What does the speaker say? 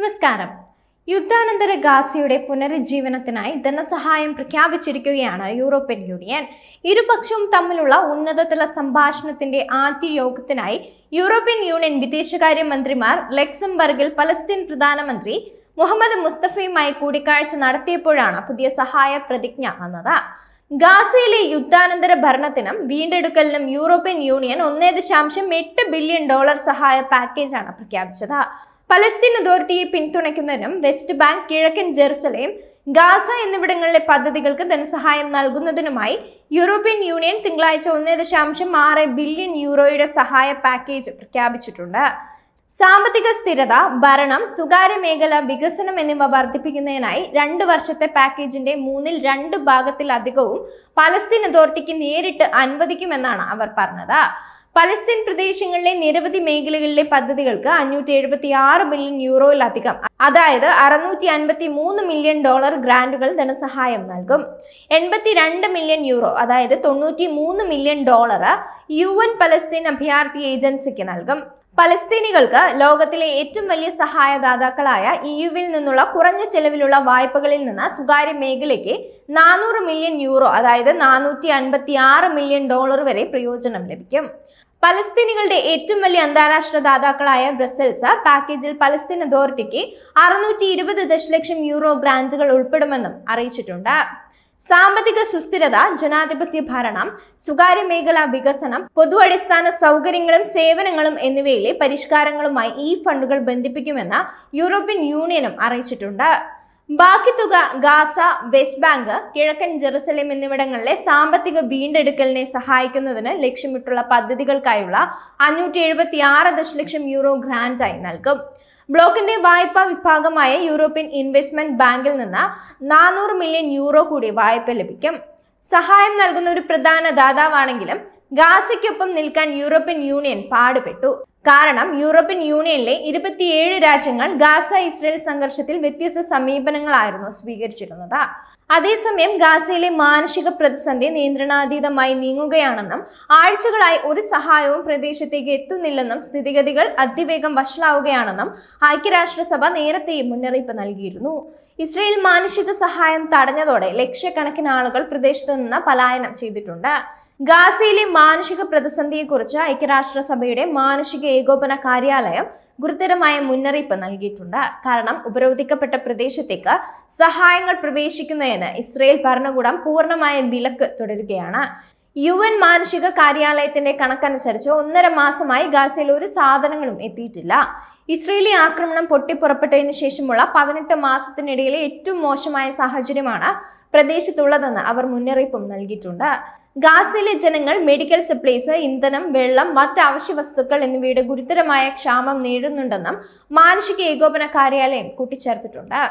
നമസ്കാരം. യുദ്ധാനന്തര ഗാസയുടെ പുനരുജ്ജീവനത്തിനായി ധനസഹായം പ്രഖ്യാപിച്ചിരിക്കുകയാണ് യൂറോപ്യൻ യൂണിയൻ. ഇരുപക്ഷവും തമ്മിലുള്ള ഉന്നതതല സംഭാഷണത്തിന്റെ ആദ്യ യോഗത്തിനായി യൂറോപ്യൻ യൂണിയൻ വിദേശകാര്യ മന്ത്രിമാർ ലക്സംബർഗിൽ പലസ്തീൻ പ്രധാനമന്ത്രി മുഹമ്മദ് മുസ്തഫയുമായി കൂടിക്കാഴ്ച നടത്തിയപ്പോഴാണ് പുതിയ സഹായ പ്രതിജ്ഞ വന്നത്. ഗാസയിലെ യുദ്ധാനന്തര ഭരണത്തിനും വീണ്ടെടുക്കലിനും യൂറോപ്യൻ യൂണിയൻ ഒന്നേ ദശാംശം എട്ട് ബില്യൺ ഡോളർ സഹായ പാക്കേജാണ് പ്രഖ്യാപിച്ചത്. പലസ്തീൻ അതോറിറ്റിയെ പിന്തുണയ്ക്കുന്നതിനും വെസ്റ്റ് ബാങ്ക് കിഴക്കൻ ജെറുസലേം ഗാസ എന്നിവിടങ്ങളിലെ പദ്ധതികൾക്ക് ധനസഹായം നൽകുന്നതിനുമായി യൂറോപ്യൻ യൂണിയൻ തിങ്കളാഴ്ച ഒന്നേ ദശാംശം ആറ് ബില്യൺ യൂറോയുടെ സഹായ പാക്കേജ് പ്രഖ്യാപിച്ചിട്ടുണ്ട്. സാമ്പത്തിക സ്ഥിരത ഭരണം സ്വകാര്യ മേഖല വികസനം എന്നിവ വർദ്ധിപ്പിക്കുന്നതിനായി രണ്ട് വർഷത്തെ പാക്കേജിന്റെ മൂന്നിൽ രണ്ട് ഭാഗത്തിലധികവും പലസ്തീൻ അതോറിറ്റിക്ക് നേരിട്ട് അനുവദിക്കുമെന്നാണ് അവർ പറഞ്ഞത്. പലസ്തീൻ പ്രദേശങ്ങളിലെ നിരവധി മേഖലകളിലെ പദ്ധതികൾക്ക് അഞ്ഞൂറ്റി എഴുപത്തി ആറ് ബില്യൺ യൂറോയിലധികം അതായത് അറുന്നൂറ്റി അൻപത്തി മൂന്ന് മില്യൺ ഡോളർ ഗ്രാന്റുകൾ ധനസഹായം നൽകും. എൺപത്തിരണ്ട് മില്യൺ യൂറോ അതായത് തൊണ്ണൂറ്റി മൂന്ന് million dollar U N Palestine അഭയാർത്ഥി ഏജൻസിക്ക് നൽകും. പലസ്തീനികൾക്ക് ലോകത്തിലെ ഏറ്റവും വലിയ സഹായദാതാക്കളായ ഇയുവിൽ യുവിൽ നിന്നുള്ള കുറഞ്ഞ ചെലവിലുള്ള വായ്പകളിൽ നിന്ന് സ്വകാര്യ മേഖലയ്ക്ക് നാനൂറ് മില്യൺ യൂറോ അതായത് നാനൂറ്റി അൻപത്തി ആറ് മില്യൺ ഡോളർ വരെ പ്രയോജനം ലഭിക്കും. പലസ്തീനികളുടെ ഏറ്റവും വലിയ അന്താരാഷ്ട്ര ദാതാക്കളായ ബ്രസൽസ് പാക്കേജിൽ പലസ്തീൻ അതോറിറ്റിക്ക് അറുന്നൂറ്റി ഇരുപത് ദശലക്ഷം യൂറോ ഗ്രാന്റുകൾ ഉൾപ്പെടുമെന്നും അറിയിച്ചിട്ടുണ്ട്. സാമ്പത്തിക സുസ്ഥിരത ജനാധിപത്യ ഭരണം സ്വകാര്യ മേഖല വികസനം പൊതു അടിസ്ഥാന സൗകര്യങ്ങളും സേവനങ്ങളും എന്നിവയിലെ പരിഷ്കാരങ്ങളുമായി ഈ ഫണ്ടുകൾ ബന്ധിപ്പിക്കുമെന്ന് യൂറോപ്യൻ യൂണിയനും അറിയിച്ചിട്ടുണ്ട്. ബാക്കി തുക ഗാസ വെസ്റ്റ് ബാങ്ക് കിഴക്കൻ ജെറുസലേം എന്നിവിടങ്ങളിലെ സാമ്പത്തിക വീണ്ടെടുക്കലിനെ സഹായിക്കുന്നതിന് ലക്ഷ്യമിട്ടുള്ള പദ്ധതികൾക്കായുള്ള അഞ്ഞൂറ്റി ദശലക്ഷം യൂറോ ഗ്രാന്റായി നൽകും. ബ്ലോക്കിന്റെ വായ്പാ വിഭാഗമായ യൂറോപ്യൻ ഇൻവെസ്റ്റ്മെന്റ് ബാങ്കിൽ നിന്ന് നാനൂറ് മില്യൺ യൂറോ കൂടി വായ്പ ലഭിക്കും. സഹായം നൽകുന്ന ഒരു പ്രധാന ദാതാവാണെങ്കിലും ഗാസയ്ക്കൊപ്പം നിൽക്കാൻ യൂറോപ്യൻ യൂണിയൻ പാടുപെട്ടു. കാരണം യൂറോപ്യൻ യൂണിയനിലെ ഇരുപത്തിയേഴ് രാജ്യങ്ങൾ ഗാസ ഇസ്രയേൽ സംഘർഷത്തിൽ വ്യത്യസ്ത സമീപനങ്ങളായിരുന്നു സ്വീകരിച്ചിരുന്നത്. അതേസമയം ഗാസയിലെ മാനസിക പ്രതിസന്ധി നിയന്ത്രണാതീതമായി നീങ്ങുകയാണെന്നും ആഴ്ചകളായി ഒരു സഹായവും പ്രദേശത്തേക്ക് എത്തുന്നില്ലെന്നും സ്ഥിതിഗതികൾ അതിവേഗം വഷളാവുകയാണെന്നും ഐക്യരാഷ്ട്രസഭ നേരത്തെ മുന്നറിയിപ്പ് നൽകിയിരുന്നു. ഇസ്രയേൽ മാനുഷിക സഹായം തടഞ്ഞതോടെ ലക്ഷക്കണക്കിന് ആളുകൾ പ്രദേശത്തു നിന്ന് പലായനം ചെയ്തിട്ടുണ്ട്. ഗാസയിലെ മാനുഷിക പ്രതിസന്ധിയെക്കുറിച്ച് ഐക്യരാഷ്ട്രസഭയുടെ മാനുഷിക ഏകോപന കാര്യാലയം ഗുരുതരമായ മുന്നറിയിപ്പ് നൽകിയിട്ടുണ്ട്. കാരണം ഉപരോധിക്കപ്പെട്ട പ്രദേശത്തേക്ക് സഹായങ്ങൾ പ്രവേശിക്കുന്നതിന് ഇസ്രയേൽ ഭരണകൂടം പൂർണമായ വിലക്ക് തുടരുകയാണ്. യു എൻ മാനുഷിക കാര്യാലയത്തിന്റെ കണക്കനുസരിച്ച് ഒന്നര മാസമായി ഗാസയിൽ ഒരു സാധനങ്ങളും എത്തിയിട്ടില്ല. ഇസ്രയേലി ആക്രമണം പൊട്ടിപ്പുറപ്പെട്ടതിന് ശേഷമുള്ള പതിനെട്ട് മാസത്തിനിടയിലെ ഏറ്റവും മോശമായ സാഹചര്യമാണ് പ്രദേശത്തുള്ളതെന്ന് അവർ മുന്നറിയിപ്പും നൽകിയിട്ടുണ്ട്. ഗാസയിലെ ജനങ്ങൾ മെഡിക്കൽ സപ്ലൈസ് ഇന്ധനം വെള്ളം മറ്റ് അവശ്യ വസ്തുക്കൾ എന്നിവയുടെ ഗുരുതരമായ ക്ഷാമം നേരിടുന്നുണ്ടെന്നും മാനുഷിക ഏകോപന കാര്യാലയം കൂട്ടിച്ചേർത്തിട്ടുണ്ട്.